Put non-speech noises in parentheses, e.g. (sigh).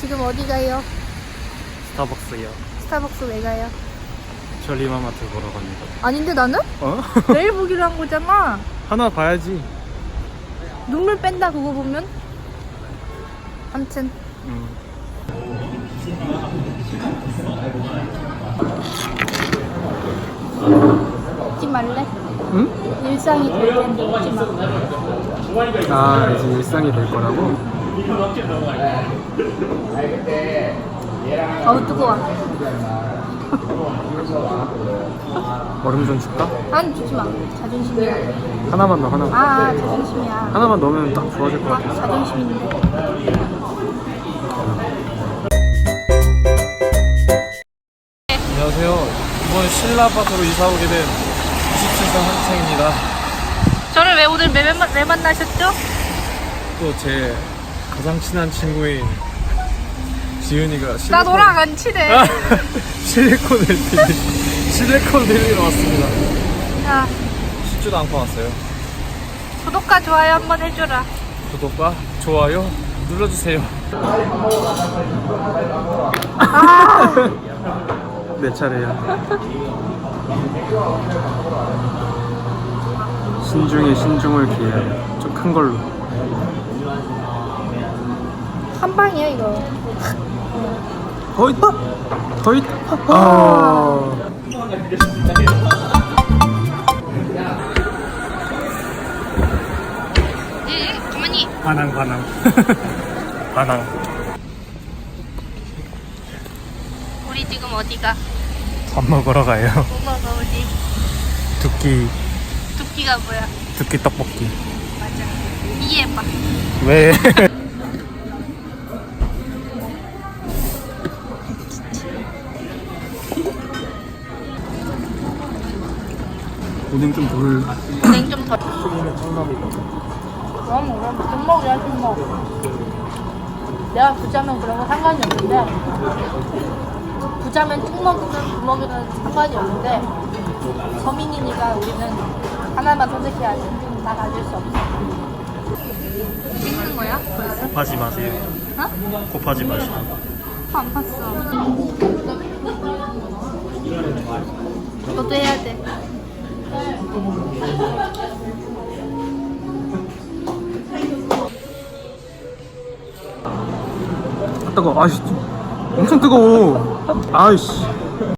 지금 어디 가요? 스타벅스요. 스타벅스 왜 가요? 저리마마트 보러 갑니다. 아닌데 나는? 어? (laughs) 내일 보기로 한 거잖아. 하나 봐야지. 눈물 뺀다 그거 보면. 암튼 음. 웃지 말래. 응? 일상이 될 텐데 웃지 마. 아 이제 일상이 될 거라고? 어우 뜨거워. 얼음 좀 줄까? 안 주지 마. 자존심이야. 하나만 넣어 하나만. 아 자존심이야. 하나만 넣으면 딱 좋아질 것 아, 같아. 자존심인데. 안녕하세요. 이번 신라밭으로 이사 오게 된 27살 학생입니다. 저를 왜 오늘 왜, 만- 왜 만나셨죠? 또 제 가장 친한 친구인 지은이가 나 실리콘- 너랑 안 친해. 아, (laughs) 실리콘을 빌리 실리콘 빌리러 왔습니다. 자 쉽지도 않고 왔어요. 구독과 좋아요 한번 해줘라. 구독과 좋아요 눌러주세요. 내 차례야. 신중에 신중을 기해야 좀큰 걸로. 한 방이야 이거. 더 있다. 더 있다. 아. 응, 가만히. 반항 반항. (laughs) 반항. 우리 지금 어디가? 밥 먹으러 가요. 뭐 먹어 우리? 두끼 두끼가 뭐야? 두끼 떡볶이. 맞아. 이해해봐. 왜? 오늘 좀 덜. 냉좀 더. 그럼 그럼 좀 먹이야 좀 먹. 내가 부자면 그런 거 상관이 없는데 부자면 쭉 먹이든 두 먹이든 상관이 없는데 서민이니까 우리는 하나만 선택해야지. 다 가질 수 없어. 찍는 거야? 곱하지 마세요. 어? 곱하지 마시고. 안 봤어. 너도 해야 돼. 아, 뜨거. 아씨, 엄청 뜨거워. 아이씨.